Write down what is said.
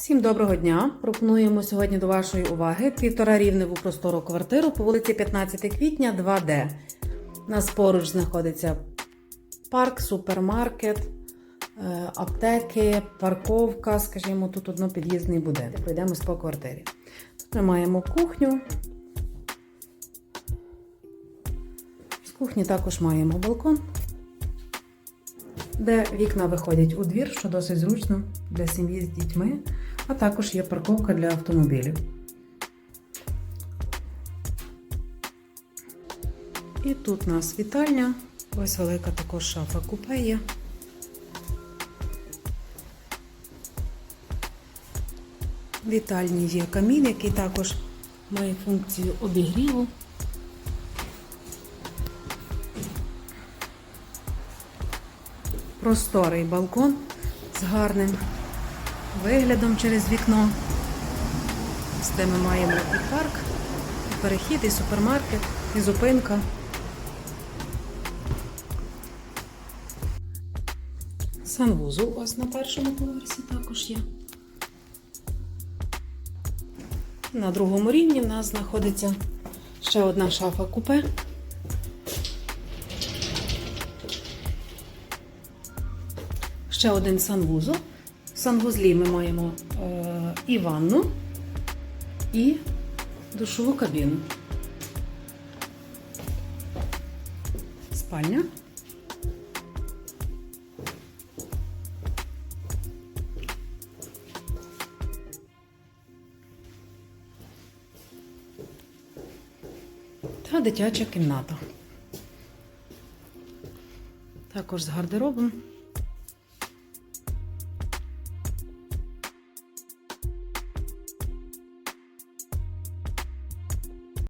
Всім доброго дня! Пропонуємо сьогодні до вашої уваги півтора рівневу простору квартиру по вулиці 15 квітня 2D. У нас поруч знаходиться парк, супермаркет, е, аптеки, парковка, скажімо, тут однопід'їзний будинок. Пройдемось по квартирі. Тут ми маємо кухню. З кухні також маємо балкон, де вікна виходять у двір, що досить зручно для сім'ї з дітьми, а також є парковка для автомобілів. І тут у нас вітальня. Ось велика також шафа купе є. Вітальні є камін, який також має функцію обігріву. Просторий балкон з гарним виглядом через вікно. З ми маємо і парк, і перехід, і супермаркет, і зупинка. Санвузол ось на першому поверсі також є. На другому рівні в нас знаходиться ще одна шафа купе. Ще один санвузол. В санвузлі ми маємо е, і ванну, і душову кабіну. Спальня. Та дитяча кімната. Також з гардеробом.